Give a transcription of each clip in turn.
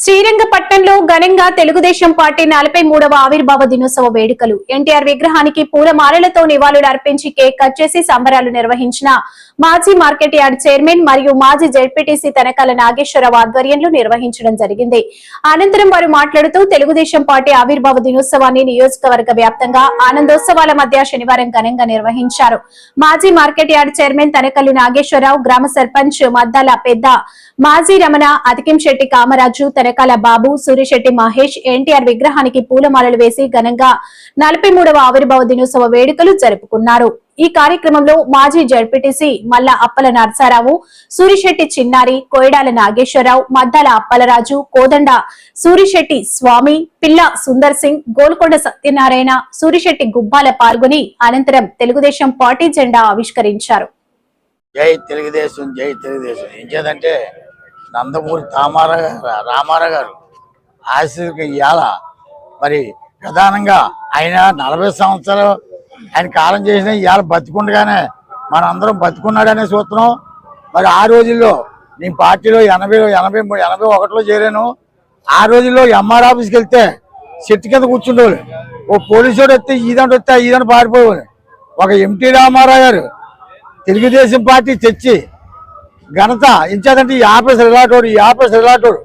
శ్రీరంగపట్నంలో ఘనంగా తెలుగుదేశం పార్టీ నలభై మూడవ ఆవిర్భావ దినోత్సవ వేడుకలు. ఎన్టీఆర్ విగ్రహానికి పూలమాలలతో నివాళులు అర్పించి కేక్ కట్ చేసి సంబరాలు నిర్వహించిన మాజీ మార్కెట్ యార్డ్ చైర్మన్ మరియు మాజీ జెడ్పీటీసీ తనకాల నాగేశ్వరరావు ఆధ్వర్యంలో నిర్వహించడం జరిగింది. అనంతరం వారు మాట్లాడుతూ తెలుగుదేశం పార్టీ ఆవిర్భావ దినోత్సవాన్ని నియోజకవర్గ వ్యాప్తంగా ఆనందోత్సవాల మధ్య శనివారం ఘనంగా నిర్వహించారు. మాజీ market yard chairman Tanakallu Nageswararao గ్రామ సర్పంచ్ మద్దాల పెద్ద మాజీ రమణ అతికింశెట్టి కామరాజు తెరకాల బాబు సూర్యశెట్టి మహేష్ ఎన్టీఆర్ విగ్రహానికి పూలమాలలు వేసి ఘనంగా నలభై మూడవ ఆవిర్భావ దినోత్సవ వేడుకలు జరుపుకున్నారు. ఈ కార్యక్రమంలో మాజీ జడ్పీటీసీ మల్ల అప్పల నర్సారావు సూరిశెట్టి చిన్నారి కోయడాల నాగేశ్వరరావు మద్దాల అప్పలరాజు కోదండ సూరిశెట్టి స్వామి పిల్ల సుందర్ సింగ్ గోల్కొండ సత్యనారాయణ సూరిశెట్టి గుబ్బాల పాల్గొని అనంతరం తెలుగుదేశం పార్టీ జెండా ఆవిష్కరించారు. జై తెలుగుదేశం జై తెలుగుదేశం. ఏం చేదంటే నందమూరి తామారా గారు రామారావు గారు ఆశీర్కి ఇవాళ మరి ప్రధానంగా ఆయన నలభై సంవత్సరాలు ఆయన కాలం చేసిన ఇవాళ బతికుండగానే మనందరం బతికున్నాడనే చూస్తున్నాం మరి ఆ రోజుల్లో నేను పార్టీలో ఎనభై ఎనభై మూడు ఎనభై ఒకటిలో చేరాను. ఆ రోజుల్లో ఎంఆర్ ఆఫీస్కి వెళ్తే చెట్టు కింద కూర్చుండేవాళ్ళు. ఓ పోలీసుడు వస్తే ఈదంట వస్తే ఈదని పారిపోయేవాళ్ళు. ఒక ఎంటీ రామారావు గారు తెలుగుదేశం పార్టీ తెచ్చి ఘనత ఇంచేదంటే ఈ ఆఫీసర్ ఇలాంటోడు ఈ ఆఫీసర్ ఇలాంటోడు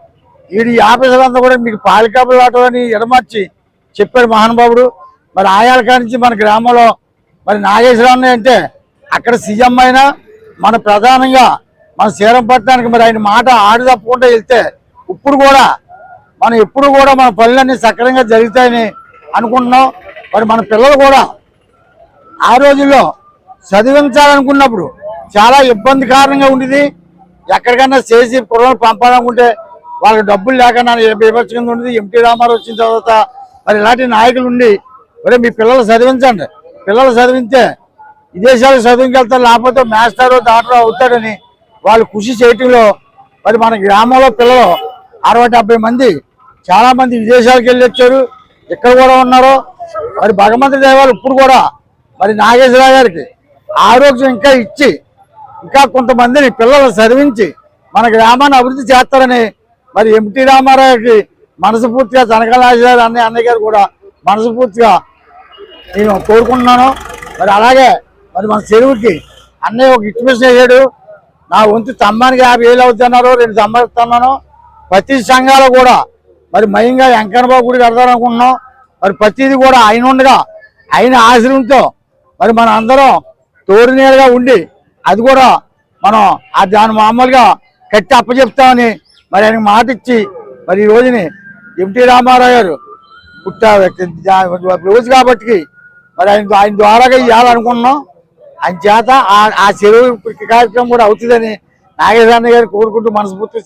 వీడు ఈ ఆఫీసర్ అంతా కూడా మీకు పాలికాపులు ఇలాంటోడు అని ఎడమర్చి చెప్పాడు మహానుభావుడు. మరి ఆయాల కానించి మన గ్రామంలో మరి నాగేశ్వరరావు అంటే అక్కడ సీఎం అయినా మన ప్రధానంగా మన శ్రీరం పట్టడానికి మరి ఆయన మాట ఆడి తప్పకుండా వెళ్తే ఇప్పుడు కూడా మనం ఎప్పుడు కూడా మన పనులన్నీ సక్రమంగా జరుగుతాయని అనుకుంటున్నాం. మరి మన పిల్లలు కూడా ఆ రోజుల్లో చదివించాలనుకున్నప్పుడు చాలా ఇబ్బందికరంగా ఉండేది. ఎక్కడికైనా చేసి కుర్రలు పంపాలనుకుంటే వాళ్ళకి డబ్బులు లేక లేకుండా కింద ఉండేది ఎంటీ రామారావు వచ్చిన తర్వాత మరి ఇలాంటి నాయకులు ఉండి మరి మీ పిల్లలు చదివించండి. పిల్లలు చదివించే విదేశాలకు చదువుకెళ్తారు లేకపోతే మాస్టారో డాక్టర్ అవుతాడని వాళ్ళు కృషి చేయటంలో మరి మన గ్రామంలో పిల్లలు అరవై డెబ్బై మంది చాలా మంది విదేశాలకు వెళ్ళి వచ్చారు. ఇక్కడ కూడా ఉన్నారు. మరి భగవంతుడి దేవాలు ఇప్పుడు కూడా మరి నాగేశ్వరరావు గారికి ఆరోగ్యం ఇంకా ఇచ్చి ఇంకా కొంతమందిని పిల్లలు చదివించి మన గ్రామాన్ని అభివృద్ధి చేస్తారని మరి ఎంటీ రామారావుకి మనస్ఫూర్తిగా తనకలాచారు అన్నయ్య అన్నయ్య గారు కూడా మనస్ఫూర్తిగా నేను కోరుకుంటున్నాను. మరి అలాగే మరి మన చెరువుకి అన్నయ్య ఒక ఇన్ఫర్మేషన్ అయ్యాడు. నా వంతు స్తంభానికి యాభై వేలు అవుతున్నారు రెండు స్తంభాలు ఇస్తున్నాను ప్రతి సంఘాలు కూడా మరి మయంగా వెంకన్నబాబు గుడి కడతారనుకుంటున్నాం మరి ప్రతిది కూడా ఆయన ఉండగా ఆయన ఆశ్రయంతో మరి మన అందరం తోడునీడగా ఉండి అది కూడా మనం ఆ దాని మామూలుగా కట్టి అప్పచెప్తామని మరి ఆయనకు మాట ఇచ్చి మరి ఈ రోజుని ఎంటీ రామారావు గారు పుట్టా రోజు కాబట్టి మరి ఆయన ఆయన ద్వారాగా ఇవ్వాలనుకున్నాం ఆయన చేత ఆ- ఆ చెరువు కార్యక్రమం కూడా అవుతుందని నాగేశ్వర గారు కోరుకుంటూ మనస్ఫూర్తి